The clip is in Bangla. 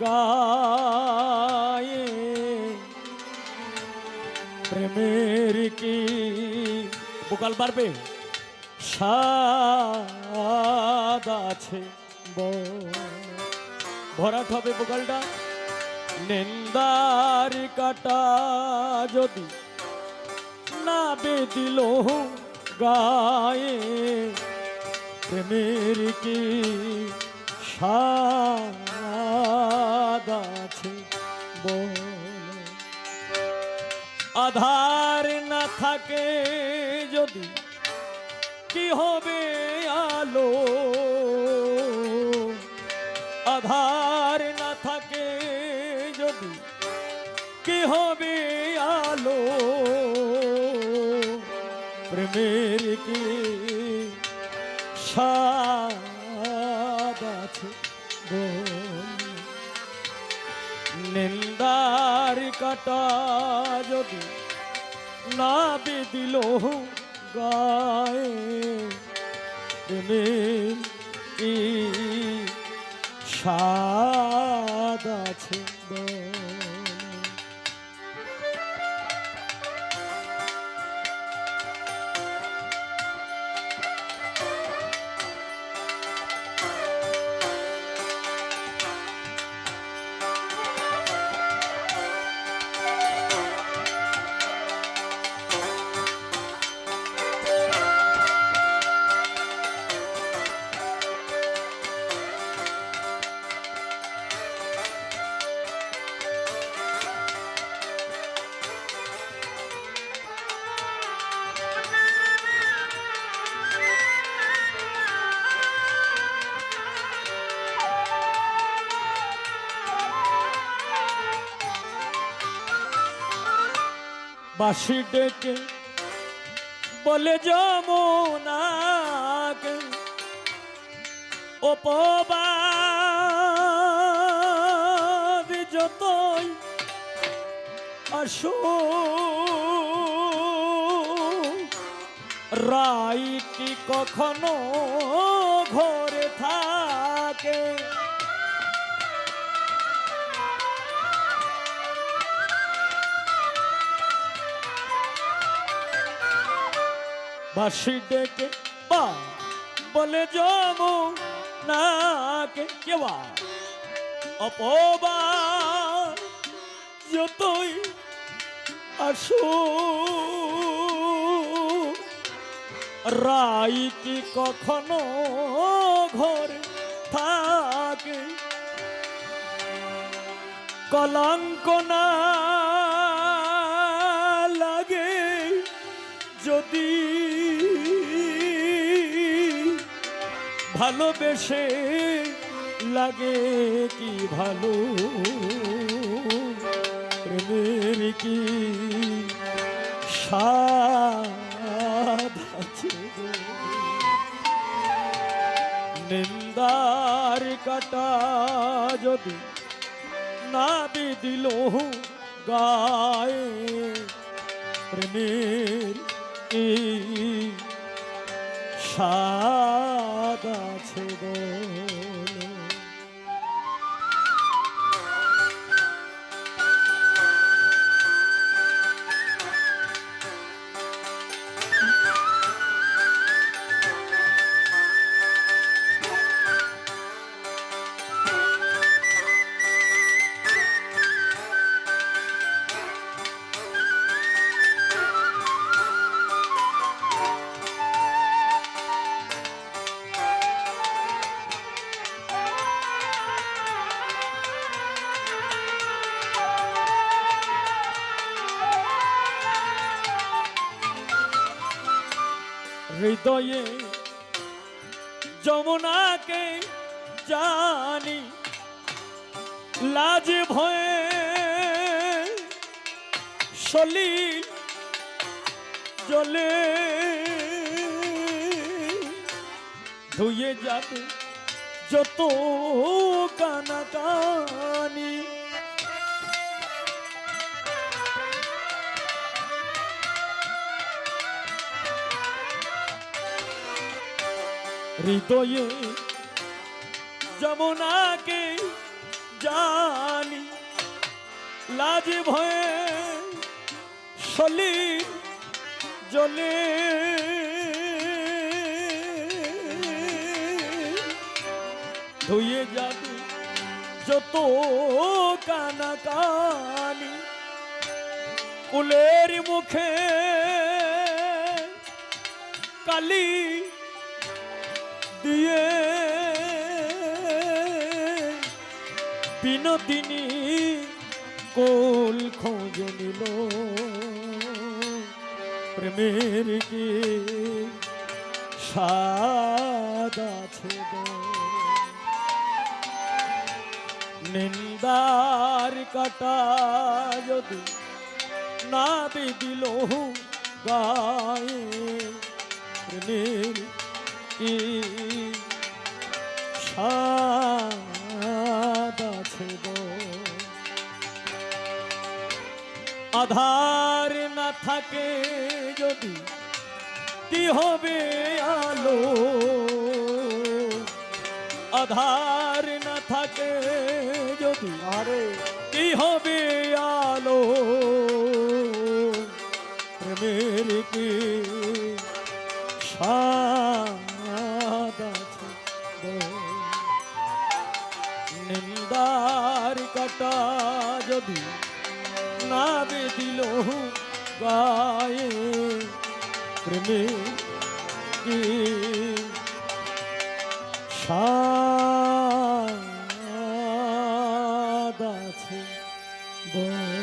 গায়ে প্রেমের কি বোকাল পারবে স্বাদ আছে ভরাট হবে বোকালটা নিন্দার কাটা যদি না বেদিল গায়ে প্রেমের কি স্বাদ বল। আধার না থাকে যদি কি হবে আলো? আধার না থাকে যদি কি হবে আলো? প্রেমের কি স্বাদ আছে বল? নিন্দার কাটা যদি না দিল গায়ে তুমি কি সাদা আছে বাঁশি ডেকে বলে যমুনাকে অপবাদ যতই আসো রাইটি কখনো ঘরে থাকে। বাঁশি ডেকে বা, বলে জমু নাকে কেবা অপবার যতই আসো রাইটি কখনো ঘরে থাকে? কলঙ্ক না ভালোবেসে লাগে কি ভালো? প্রেমের কি নিন্দার কাটা যদি না দিল গায়ে প্রেমের স্বাদ আছে বলো হৃদয়ে যমুনাকে জানি লাজ ভয়ে সলিল জলে ধুয়ে যাবে যত কানা হৃদয়ে যমুনাকে যা লাজ ভয়ে সলিল জলে ধুয়ে যাবে যত কানা কানি, কুলের মুখে কালি দিয়ে বিনোদিনী কোল খোঁজে নিল প্রেমের কি স্বাদ আছে? নিন্দার কাটা যদি না দিল গায়ে, প্রেমের কি আছে আধার না থাকে যদি কি হবে আলো? আধার না থাকে যদি আরে। কি হবে আলো? প্রেমের কি নিন্দার কাটা যদি না দিল গায়ে প্রেমে কি স্বাদ আছে গো